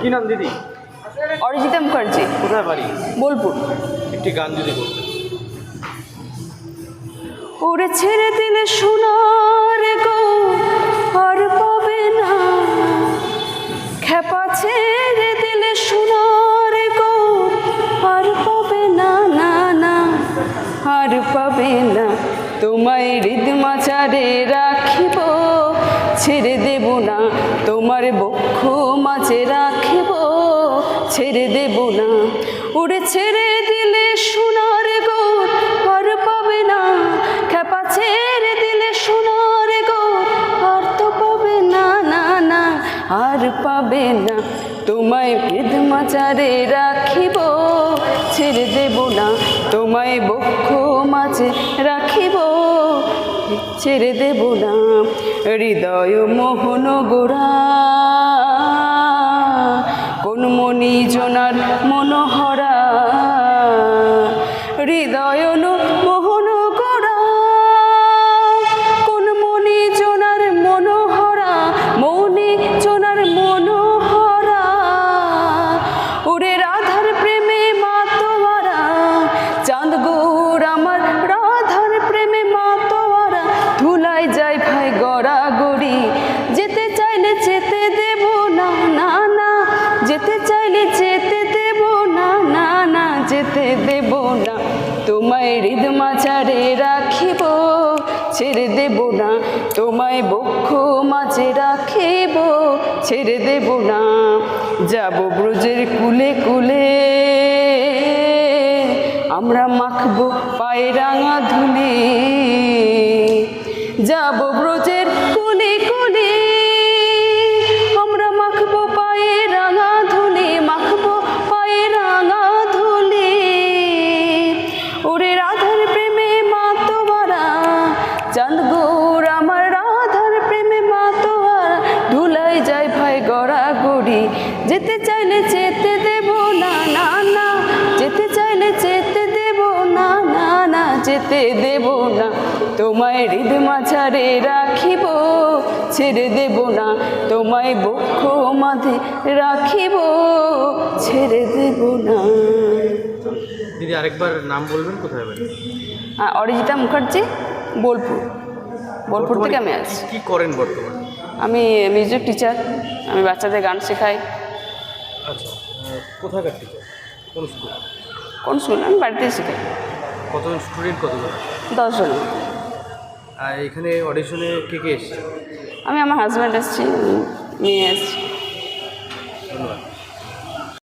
কি নাম দিদি? অরিজিতা মুখার্জি। কোথায় বাড়ি? বোলপুর। একটি গান যদি ওরে ছেড়ে দিলে সোনার গো আর পাবে না। খেপা ছেড়ে দিলে সোনার গো আর পাবে না না না। আর পাবে না। তোমায় হৃদ মাচারে রাখিব। ছেড়ে দেব না, তোমার বক্ষ মাঝে রাখিব। ছেড়ে দেব না। ওরে ছেড়ে দিলে সোনার গো আর পাবে না। খেপা ছেড়ে দিলে সোনার গো আর তো পাবে না না না, আর পাবে না। তোমায় হৃদ মাচারে রাখিব, ছেড়ে দেব না। তোমায় বক্ষ মাঝে রাখিব। ছেড়ে দেব না। হৃদয় মোহন গোড়া। কোন মনি জনার মনোহরা। হৃদয় মোহন গোড়া। কোন মনি জনার মনোহরা। মনি জনার মনোহরা। ওরে রাধার প্রেমে মাতোয়ারা। চাঁদ গৌর তোমায় হৃদ মাঝারে রাখিব, ছেড়ে দেব না। তোমায় বক্ষ মাঝে রাখিব, ছেড়ে দেব না। যাব ব্রজের কুলে কুলে, আমরা মাখবো পায়ে রাঙা ধুলি যাব যেতে চাইলে যেতে দেব না না না। যেতে চাইলে যেতে দেব না না না। যেতে দেব না তোমায় হৃদ মাঝারে রাখিব। ছেড়ে দেব না তোমায় বক্ষ মাঝে রাখিব। ছেড়ে দেব না। দিদি আরেকবার নাম বলবেন কোথায় অরিজিতা মুখার্জি বোলপুর। বোলপুর থেকে আমি আসছি। কি করেন বর্তমানে? আমি মিউজিক টিচার আমি বাচ্চাদের গান শেখাই। আচ্ছা কোথাকার টিচার কোন স্কুল কোন স্কুল আমি বাড়িতেই শেখাই কতজন স্টুডেন্ট কতজন? দশজন। আর এখানে অডিশনে কে কে এসছে? আমি আমার হাজব্যান্ড এসেছি মেয়ে এসেছি।